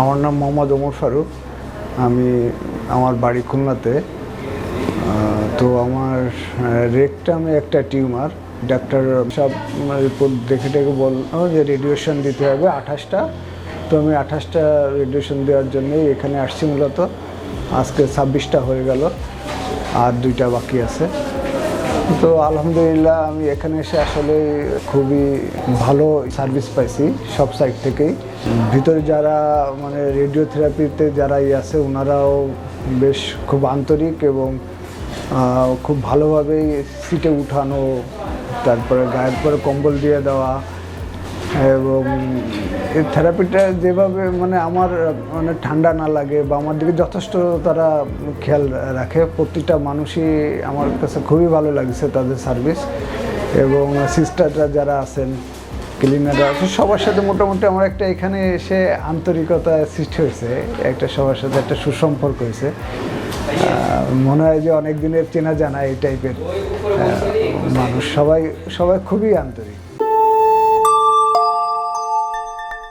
আমার নাম মোহাম্মদ ওমর ফারুক। আমি আমার বাড়ি খুলনাতে। তো আমার রেকটামে একটা টিউমার। ডাক্তার সব রিপোর্ট দেখে টেকে বলল যে রেডিয়েশন দিতে হবে আঠাশটা। তো আমি আঠাশটা রেডিয়েশন দেওয়ার জন্যই এখানে আসছি মূলত। আজকে ছাব্বিশটা হয়ে গেল। আর দুইটা বাকি আছে। তো আলহামদুলিল্লাহ আমি এখানে এসে আসলে খুবই ভালো সার্ভিস পাইছি সব সাইড থেকেই। ভিতরে যারা মানে রেডিওথেরাপিতে যারা ই আছে ওনারাও বেশ খুব আন্তরিক এবং খুব ভালোভাবেই সিটে উঠানো, তারপরে গায়ের পরে কম্বল দিয়ে দেওয়া এবং এই থেরাপিটা যেভাবে মানে আমার মানে ঠান্ডা না লাগে বা আমার দিকে যথেষ্ট তারা খেয়াল রাখে, প্রতিটা মানুষই আমার কাছে খুবই ভালো লাগছে তাদের সার্ভিস এবং সিস্টাররা যারা আছেন, ক্লিনাররা আছে, সবার সাথে মোটামুটি আমার একটা এখানে এসে আন্তরিকতা সৃষ্টি হয়েছে, একটা সবার সাথে একটা সুসম্পর্ক হয়েছে। মনে হয় যে অনেক দিনের চেনা জানা এই টাইপের মানুষ। সবাই সবাই খুবই আন্তরিক।